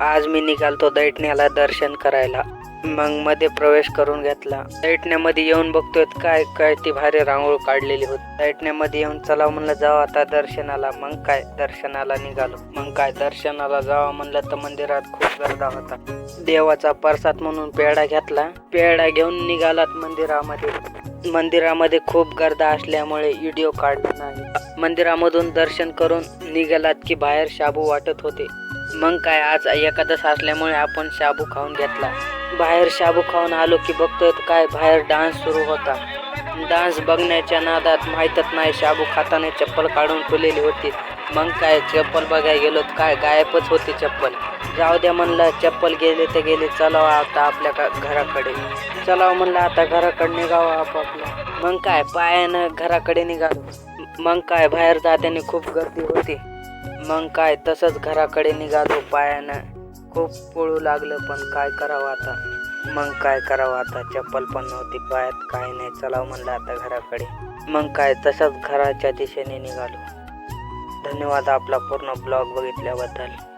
आज मी निघालतो दैठण्याला दर्शन करायला. मग मध्ये प्रवेश करून घेतला. दैठण्यामध्ये येऊन बघतोय काय काय ती भारी रांगोळ काढलेली होती. दैठण्यामध्ये येऊन चला म्हणलं जावं आता दर्शनाला. मग काय? दर्शनाला निघालो. मग काय? दर्शनाला जावं म्हणलं तर मंदिरात खूप गर्दा होता. देवाचा प्रसाद म्हणून पेढा घेतला. पेढा घेऊन निघालात मंदिरामध्ये. मंदिरामध्ये खूप गर्दा असल्यामुळे व्हिडिओ काढला नाही. मंदिरामधून दर्शन करून निघालात की बाहेर शाबू वाटत होते. मग काय आज एकादश असल्यामुळे आपण शाबू खाऊन घेतला. बाहेर शाबू खाऊन आलो की बघतोय काय बाहेर डान्स सुरू होता. डान्स बघण्याच्या नादात माहीतच नाही शाबू खाताने चप्पल काढून ठेवलेली होती. मग काय चप्पल बघायला गेलो काय गायबच होती चप्पल. जाऊ द्या म्हणलं चप्पल गेले तर गेले चलावा आता आपल्या का- घराकडे. चलाव म्हणलं आता घराकडे निघावं आपापल्या मग काय पायानं घराकडे निघालो. मग काय बाहेर जाताना खूप गर्दी होती. मग काय तसंच घराकडे निघालो पायानं. खूप पळू लागलं पण काय करावं आता? मग काय करावं आता? चप्पल पण नव्हती पायात काय नाही. चलाव म्हणलं आता घराकडे. मग काय तसंच घराच्या दिशेने निघालो. धन्यवाद आपला पूर्ण ब्लॉग बघितल्याबद्दल.